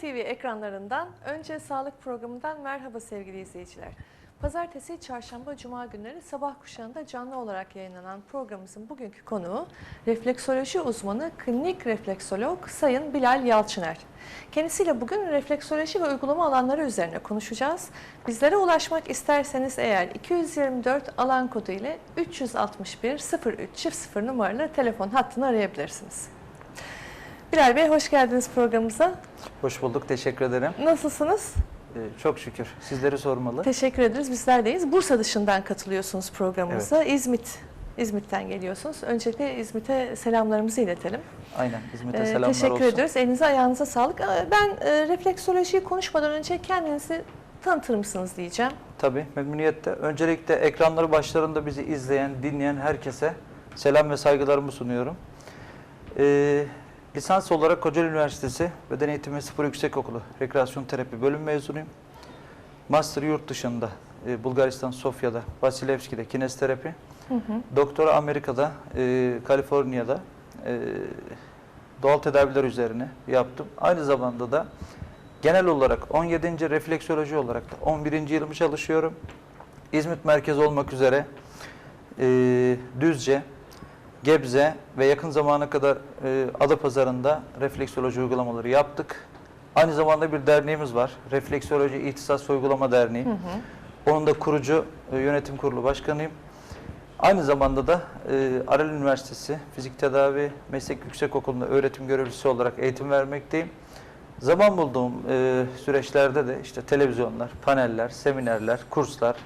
TV ekranlarından önce sağlık programından merhaba sevgili izleyiciler. Pazartesi, çarşamba, cuma günleri sabah kuşağında canlı olarak yayınlanan programımızın bugünkü konuğu refleksoloji uzmanı klinik refleksolog Sayın Bilal Yalçıner. Kendisiyle bugün refleksoloji ve uygulama alanları üzerine konuşacağız. Bizlere ulaşmak isterseniz eğer 224 alan kodu ile 361 03 00 numaralı telefon hattını arayabilirsiniz. Bilal Bey hoş geldiniz programımıza. Hoş bulduk, teşekkür ederim. Nasılsınız? Ee, çok şükür. Sizleri sormalı. Teşekkür ederiz. Bizlerdeyiz. Bursa dışından katılıyorsunuz programımıza. İzmit, İzmit'ten geliyorsunuz. Öncelikle İzmit'e selamlarımızı iletelim. Aynen, İzmit'e Ee, selamlar teşekkür olsun. ediyoruz. Elinize ayağınıza sağlık. Ee, Ben e, refleksolojiyi konuşmadan önce kendinizi tanıtır mısınız diyeceğim. Tabii, memnuniyetle. Öncelikle ekranları başlarında bizi izleyen, dinleyen herkese selam ve saygılarımı sunuyorum. Ee, lisans olarak Kocaeli Üniversitesi Beden Eğitimi ve Spor Yüksekokulu Rekreasyon Terapi bölüm mezunuyum. Master yurt dışında, e, Bulgaristan, Sofya'da, Vasilevski'de kinesterapi. Hı hı. Doktora Amerika'da, e, Kaliforniya'da e, doğal tedaviler üzerine yaptım. Aynı zamanda da genel olarak 17. refleksoloji olarak da 11. yılımı çalışıyorum. İzmit merkez olmak üzere e, Düzce, Gebze ve yakın zamana kadar e, Adapazarı'nda refleksoloji uygulamaları yaptık. Aynı zamanda bir derneğimiz var. Refleksoloji İhtisas Uygulama Derneği. Hı hı. Onun da kurucu e, yönetim kurulu başkanıyım. Aynı zamanda da e, Aral Üniversitesi Fizik Tedavi Meslek Yüksekokulu'nda öğretim görevlisi olarak eğitim vermekteyim. Zaman bulduğum e, süreçlerde de işte televizyonlar, paneller, seminerler, kurslar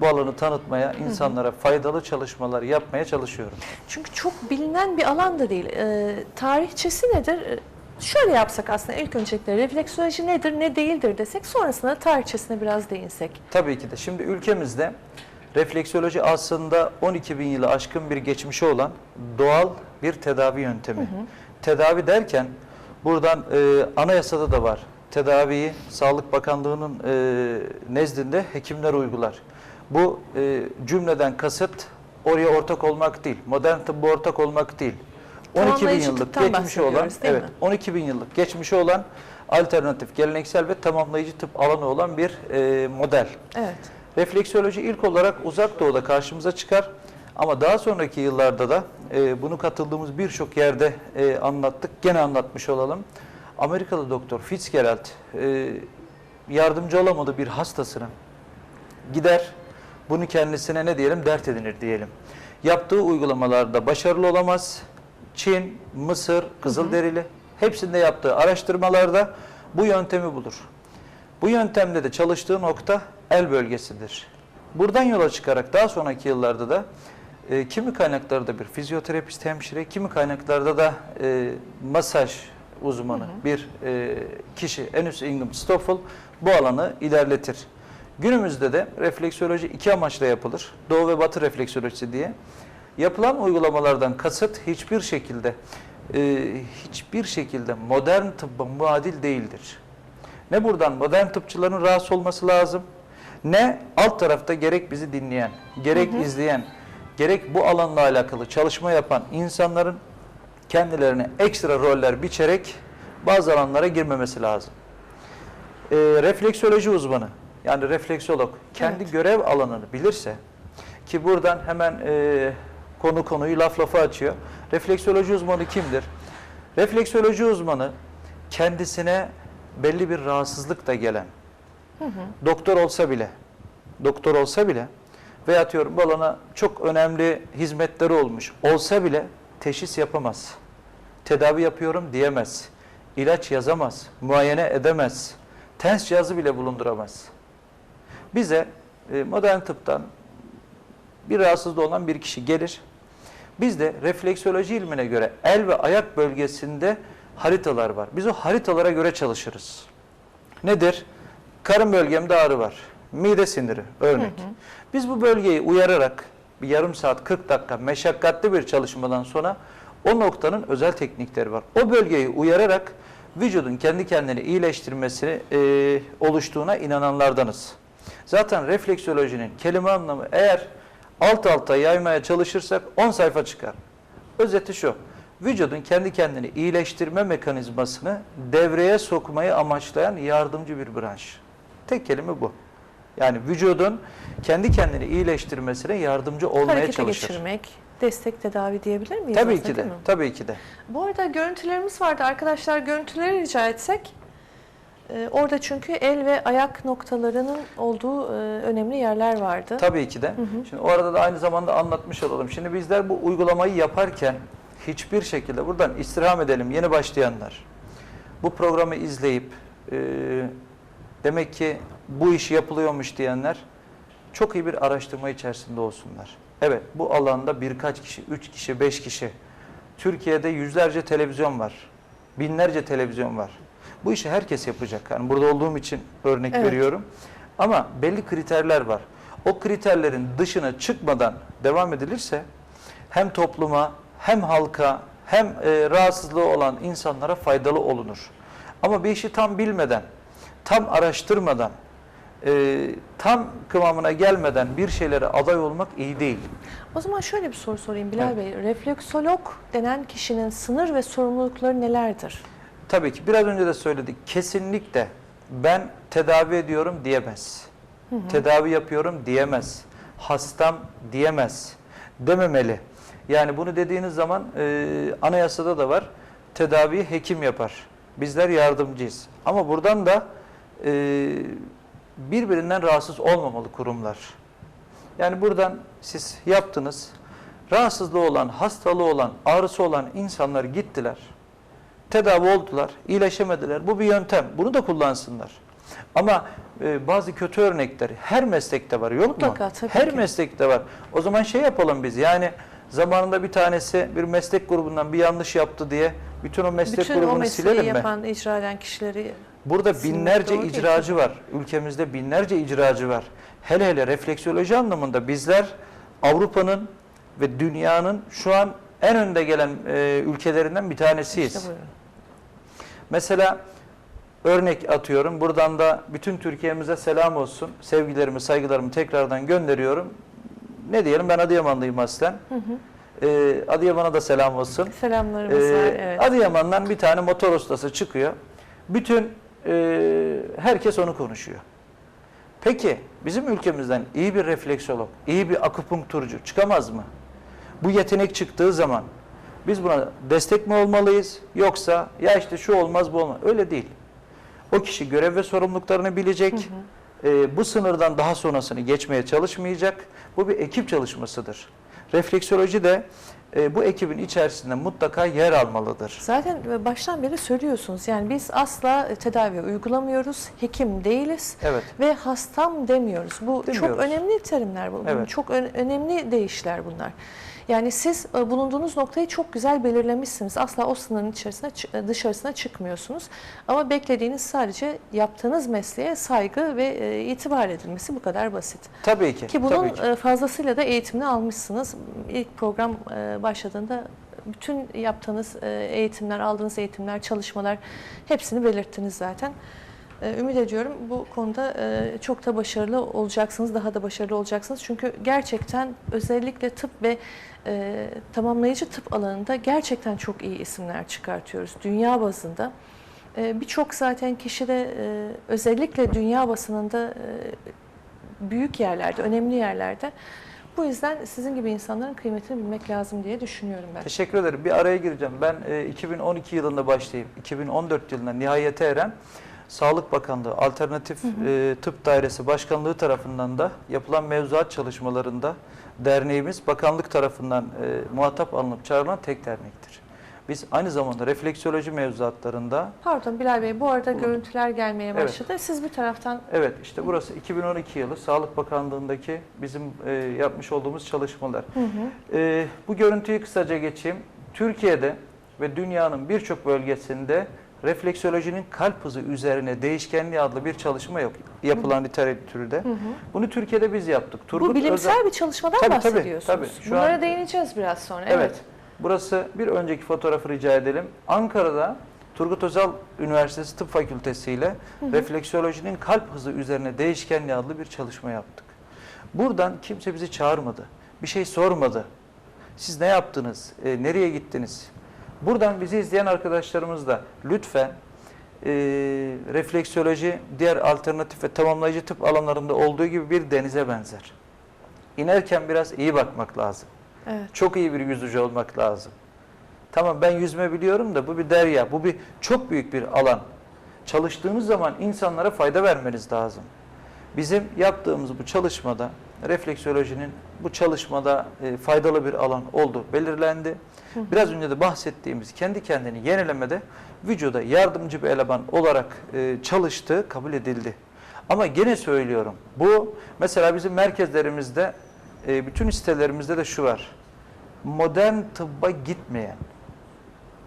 bu alanı tanıtmaya, insanlara faydalı çalışmalar yapmaya çalışıyorum. Çünkü çok bilinen bir alan da değil. Ee, tarihçesi nedir? Ee, Şöyle yapsak aslında ilk öncelikle refleksoloji nedir, ne değildir desek sonrasında tarihçesine biraz değinsek. Tabii ki de. Şimdi ülkemizde refleksoloji aslında 12 bin yılı aşkın bir geçmişi olan doğal bir tedavi yöntemi. Tedavi derken buradan e, anayasada da var. Tedaviyi Sağlık Bakanlığı'nın e, nezdinde hekimler uygular. Bu e, cümleden kasıt oraya ortak olmak değil. Modern tıbba ortak olmak değil. 12 bin yıllık geçmişi olan, evet, mi? 12 bin yıllık geçmişi olan alternatif, geleneksel ve tamamlayıcı tıp alanı olan bir e, model. Evet. Refleksoloji ilk olarak uzak doğuda karşımıza çıkar. Ama daha sonraki yıllarda da e, bunu katıldığımız birçok yerde e, anlattık. Gene anlatmış olalım. Amerikalı doktor Fitzgerald e, yardımcı olamadığı bir hastasına gider. Bunu kendisine ne diyelim dert edinir diyelim. Yaptığı uygulamalarda başarılı olamaz. Çin, Mısır, Kızılderili hepsinde yaptığı araştırmalarda bu yöntemi bulur. Bu yöntemde de çalıştığı nokta el bölgesidir. Buradan yola çıkarak daha sonraki yıllarda da e, kimi kaynaklarda bir fizyoterapist hemşire, kimi kaynaklarda da e, masaj uzmanı bir e, kişi Enus Ingham Stoffel bu alanı ilerletir. Günümüzde de refleksoloji iki amaçla yapılır. Doğu ve Batı refleksolojisi diye. Yapılan uygulamalardan kasıt hiçbir şekilde e, hiçbir şekilde modern tıbba muadil değildir. Ne buradan modern tıpçıların rahatsız olması lazım, ne alt tarafta gerek bizi dinleyen, gerek izleyen, gerek bu alanla alakalı çalışma yapan insanların kendilerine ekstra roller biçerek bazı alanlara girmemesi lazım. Ee, refleksoloji uzmanı, yani refleksolog kendi Evet. görev alanını bilirse ki buradan hemen e, konu konuyu laf lafa açıyor. Refleksoloji uzmanı kimdir? Refleksoloji uzmanı kendisine belli bir rahatsızlık da gelen, doktor olsa bile, doktor olsa bile veya atıyorum bu alana çok önemli hizmetleri olmuş olsa bile teşhis yapamaz. Tedavi yapıyorum diyemez. İlaç yazamaz, muayene edemez. Tens cihazı bile bulunduramaz. Bize e, modern tıptan bir rahatsızlığı olan bir kişi gelir. Biz de refleksoloji ilmine göre el ve ayak bölgesinde haritalar var. Biz o haritalara göre çalışırız. Nedir? Karın bölgemde ağrı var. Mide siniri örnek. Biz bu bölgeyi uyararak bir yarım saat 40 dakika meşakkatli bir çalışmadan sonra o noktanın özel teknikleri var. O bölgeyi uyararak vücudun kendi kendini iyileştirmesi e, oluştuğuna inananlardanız. Zaten refleksolojinin kelime anlamı eğer alt alta yaymaya çalışırsak 10 sayfa çıkar. Özeti şu. vücudun kendi kendini iyileştirme mekanizmasını devreye sokmayı amaçlayan yardımcı bir branş. Tek kelime bu. Yani vücudun kendi kendini iyileştirmesine yardımcı olmaya Harekete çalışır. geçirmek, destek tedavi diyebilir miyiz? Tabii aslında, ki de. Tabii ki de. Bu arada görüntülerimiz vardı. Arkadaşlar görüntüleri rica etsek. Ee, orada çünkü el ve ayak noktalarının olduğu e, önemli yerler vardı. Tabii ki de. Şimdi o arada da aynı zamanda anlatmış olalım. Şimdi bizler bu uygulamayı yaparken hiçbir şekilde buradan istirham edelim yeni başlayanlar. Bu programı izleyip e, demek ki bu iş yapılıyormuş diyenler çok iyi bir araştırma içerisinde olsunlar. Evet bu alanda birkaç kişi, üç kişi, beş kişi. Türkiye'de yüzlerce televizyon var. Binlerce televizyon var. Bu işi herkes yapacak. Yani burada olduğum için örnek Evet. veriyorum. Ama belli kriterler var. O kriterlerin dışına çıkmadan devam edilirse hem topluma hem halka hem e, rahatsızlığı olan insanlara faydalı olunur. Ama bir işi tam bilmeden, tam araştırmadan, e, tam kıvamına gelmeden bir şeylere aday olmak iyi değil. O zaman şöyle bir soru sorayım Bilal Evet. Bey. Refleksolog denen kişinin sınır ve sorumlulukları nelerdir? Tabii ki biraz önce de söyledik. Kesinlikle ben tedavi ediyorum diyemez. Tedavi yapıyorum diyemez. Hastam diyemez. Dememeli. Yani bunu dediğiniz zaman e, anayasada da var. Tedaviyi hekim yapar. Bizler yardımcıyız. Ama buradan da e, birbirinden rahatsız olmamalı kurumlar. Yani buradan siz yaptınız. Rahatsızlığı olan, hastalığı olan, ağrısı olan insanlar gittiler tedavi oldular, iyileşemediler. Bu bir yöntem. Bunu da kullansınlar. Ama e, bazı kötü örnekler her meslekte var yok mu? her ki. meslekte var. O zaman şey yapalım biz. Yani zamanında bir tanesi bir meslek grubundan bir yanlış yaptı diye bütün o meslek Bütün o grubunu mesleği silelim mi? yapan, icra eden kişileri Burada binlerce doğru değil. icracı var. Ülkemizde binlerce icracı var. Hele hele refleksiyoloji anlamında bizler Avrupa'nın ve dünyanın şu an en önde gelen e, ülkelerinden bir tanesiyiz. işte buyurun. Mesela örnek atıyorum. Buradan da bütün Türkiye'mize selam olsun. Sevgilerimi, saygılarımı tekrardan gönderiyorum. Ne diyelim ben Adıyamanlıyım aslen. Hı hı. Ee, Adıyaman'a da selam olsun. Selamlarımız Ee, var. Evet. Adıyaman'dan bir tane motor ustası çıkıyor. Bütün e, herkes onu konuşuyor. Peki bizim ülkemizden iyi bir refleksolog, iyi bir akupunkturcu çıkamaz mı? Bu yetenek çıktığı zaman biz buna destek mi olmalıyız yoksa ya işte şu olmaz bu olmaz. Öyle değil. O kişi görev ve sorumluluklarını bilecek. Ee, bu sınırdan daha sonrasını geçmeye çalışmayacak. Bu bir ekip çalışmasıdır. Refleksoloji de e, bu ekibin içerisinde mutlaka yer almalıdır. Zaten e, baştan beri söylüyorsunuz. Yani biz asla e, tedavi uygulamıyoruz. Hekim değiliz. Evet. Ve hastam demiyoruz. Bu çok Demiyoruz. önemli terimler. Bu. Evet. Çok önemli deyişler bunlar. Yani siz e, bulunduğunuz noktayı çok güzel belirlemişsiniz. Asla o sınırın içerisine çı- dışarısına çıkmıyorsunuz. Ama beklediğiniz sadece yaptığınız mesleğe saygı ve e, itibar edilmesi bu kadar basit. Tabii ki. Ki bunun tabii ki. e, fazlasıyla da eğitimini almışsınız. İlk program e, başladığında bütün yaptığınız e, eğitimler, aldığınız eğitimler, çalışmalar hepsini belirttiniz zaten. E, Ümit ediyorum bu konuda e, çok da başarılı olacaksınız, daha da başarılı olacaksınız. Çünkü gerçekten özellikle tıp ve e, tamamlayıcı tıp alanında gerçekten çok iyi isimler çıkartıyoruz dünya bazında. E, Birçok zaten kişi de e, özellikle dünya basınında büyük yerlerde, önemli yerlerde. Bu yüzden sizin gibi insanların kıymetini bilmek lazım diye düşünüyorum ben. Teşekkür ederim. Bir araya gireceğim. Ben e, 2012 yılında başlayıp 2014 yılında nihayete eren Sağlık Bakanlığı Alternatif e, Tıp Dairesi Başkanlığı tarafından da yapılan mevzuat çalışmalarında derneğimiz bakanlık tarafından e, muhatap alınıp çağrılan tek dernektir. Biz aynı zamanda refleksoloji mevzuatlarında Pardon Bilal Bey bu arada görüntüler gelmeye Evet. başladı. Siz bir taraftan Evet işte burası 2012 yılı Sağlık Bakanlığı'ndaki bizim e, yapmış olduğumuz çalışmalar. Hı hı. E, bu görüntüyü kısaca geçeyim. Türkiye'de ve dünyanın birçok bölgesinde refleksolojinin kalp hızı üzerine değişkenliği adlı bir çalışma yok. Yapılan literatürde. Hı hı. Bunu Türkiye'de biz yaptık. Turgut Bu bilimsel Özel- bir çalışmadan Tabii, tabii, bahsediyorsunuz. tabii. Şu Bunlara an- değineceğiz biraz sonra. Evet. Burası bir önceki fotoğrafı rica edelim. Ankara'da Turgut Özal Üniversitesi Tıp Fakültesi ile refleksolojinin kalp hızı üzerine değişkenliği adlı bir çalışma yaptık. Buradan kimse bizi çağırmadı. Bir şey sormadı. Siz ne yaptınız? E, nereye gittiniz? Buradan bizi izleyen arkadaşlarımız da lütfen e, refleksoloji diğer alternatif ve tamamlayıcı tıp alanlarında olduğu gibi bir denize benzer. İnerken biraz iyi bakmak lazım. Evet. Çok iyi bir yüzücü olmak lazım. Tamam ben yüzme biliyorum da bu bir derya, bu bir çok büyük bir alan. Çalıştığınız zaman insanlara fayda vermeniz lazım. Bizim yaptığımız bu çalışmada, refleksolojinin bu çalışmada e, faydalı bir alan oldu, belirlendi. Biraz önce de bahsettiğimiz kendi kendini yenilemede vücuda yardımcı bir eleman olarak e, çalıştığı kabul edildi. Ama gene söylüyorum, bu mesela bizim merkezlerimizde, e, bütün sitelerimizde de şu var. Modern tıbba gitmeyen,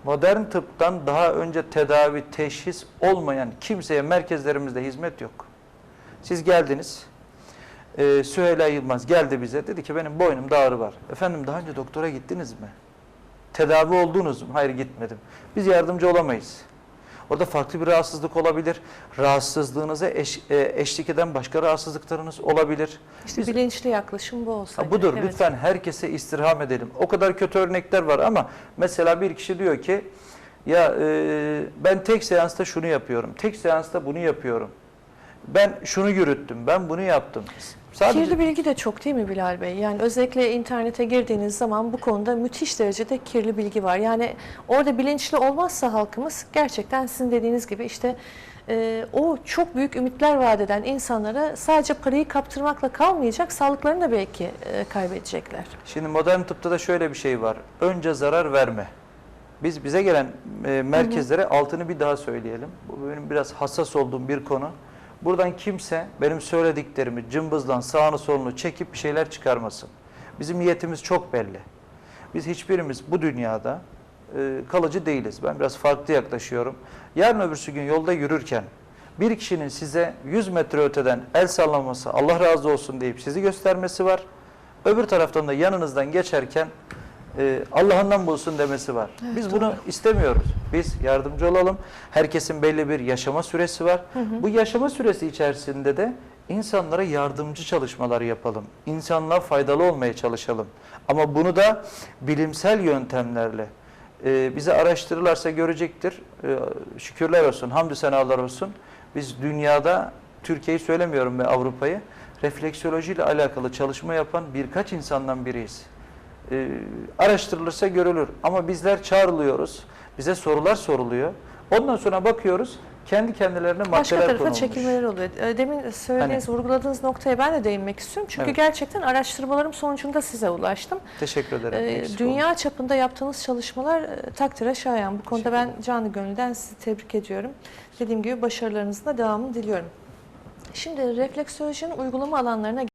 modern tıptan daha önce tedavi, teşhis olmayan kimseye merkezlerimizde hizmet yok. Siz geldiniz, e, Süheyla Yılmaz geldi bize, dedi ki benim boynumda ağrı var. Efendim daha önce doktora gittiniz mi? Tedavi oldunuz mu? Hayır gitmedim. Biz yardımcı olamayız. Orada farklı bir rahatsızlık olabilir. Rahatsızlığınıza eş- e, eşlik eden başka rahatsızlıklarınız olabilir. İşte Biz- bilinçli yaklaşım bu olsa. Ha, budur. evet. Lütfen herkese istirham edelim. O kadar kötü örnekler var ama mesela bir kişi diyor ki ya e, ben tek seansta şunu yapıyorum. Tek seansta bunu yapıyorum. Ben şunu yürüttüm. Ben bunu yaptım. Sadece Kirli bilgi de çok değil mi Bilal Bey? Yani özellikle internete girdiğiniz zaman bu konuda müthiş derecede kirli bilgi var. Yani orada bilinçli olmazsa halkımız gerçekten sizin dediğiniz gibi işte e, o çok büyük ümitler vaat eden insanlara sadece parayı kaptırmakla kalmayacak, sağlıklarını da belki e, kaybedecekler. Şimdi modern tıpta da şöyle bir şey var. Önce zarar verme. Biz bize gelen e, merkezlere altını bir daha söyleyelim. Bu benim biraz hassas olduğum bir konu. Buradan kimse benim söylediklerimi cımbızlan sağını solunu çekip bir şeyler çıkarmasın. Bizim niyetimiz çok belli. Biz hiçbirimiz bu dünyada e, kalıcı değiliz. Ben biraz farklı yaklaşıyorum. Yarın öbürsü gün yolda yürürken bir kişinin size 100 metre öteden el sallaması, Allah razı olsun deyip sizi göstermesi var. Öbür taraftan da yanınızdan geçerken e, Allah'ından bulsun demesi var. Evet, Biz doğru. bunu istemiyoruz. Biz yardımcı olalım. Herkesin belli bir yaşama süresi var. Bu yaşama süresi içerisinde de insanlara yardımcı çalışmalar yapalım. İnsanlığa faydalı olmaya çalışalım. Ama bunu da bilimsel yöntemlerle e, bize araştırırlarsa görecektir. E, şükürler olsun, hamdü senalar olsun. Biz dünyada, Türkiye'yi söylemiyorum ve Avrupa'yı, refleksoloji ile alakalı çalışma yapan birkaç insandan biriyiz. E, araştırılırsa görülür. Ama bizler çağrılıyoruz. Bize sorular soruluyor. Ondan sonra bakıyoruz kendi kendilerine Başka maddeler tarafa konulmuş. çekilmeler oluyor. E, Demin söylediğiniz, vurguladığınız noktaya ben de değinmek istiyorum. Çünkü Evet. gerçekten araştırmalarım sonucunda size ulaştım. Teşekkür ederim. Ee, Eksik dünya çapında yaptığınız çalışmalar e, takdire şayan. Bu konuda ben canı gönülden sizi tebrik ediyorum. Dediğim gibi başarılarınızın da devamını diliyorum. Şimdi refleksolojinin uygulama alanlarına